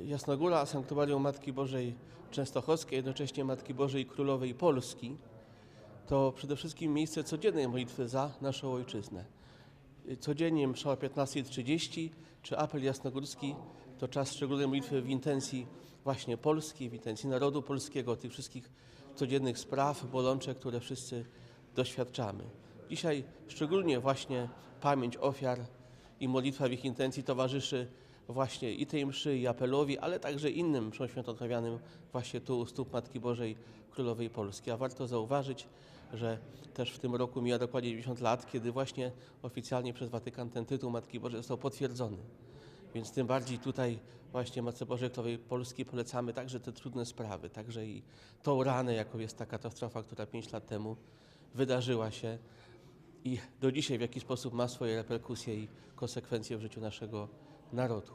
Jasnogóra, Sanktuarium Matki Bożej Częstochowskiej, jednocześnie Matki Bożej Królowej Polski, to przede wszystkim miejsce codziennej modlitwy za naszą ojczyznę. Codziennie msza o 15.30 czy apel jasnogórski to czas szczególnej modlitwy w intencji właśnie Polski, w intencji narodu polskiego, tych wszystkich codziennych spraw, bolączek, które wszyscy doświadczamy. Dzisiaj szczególnie właśnie pamięć ofiar i modlitwa w ich intencji towarzyszy właśnie i tej mszy, i apelowi, ale także innym mszom świętotrawianym właśnie tu u stóp Matki Bożej Królowej Polski. A warto zauważyć, że też w tym roku mija dokładnie 90 lat, kiedy właśnie oficjalnie przez Watykan ten tytuł Matki Bożej został potwierdzony. Więc tym bardziej tutaj właśnie Matce Bożej Królowej Polski polecamy także te trudne sprawy, także i tą ranę, jaką jest ta katastrofa, która 5 lat temu wydarzyła się i do dzisiaj w jaki sposób ma swoje reperkusje i konsekwencje w życiu naszego narodu.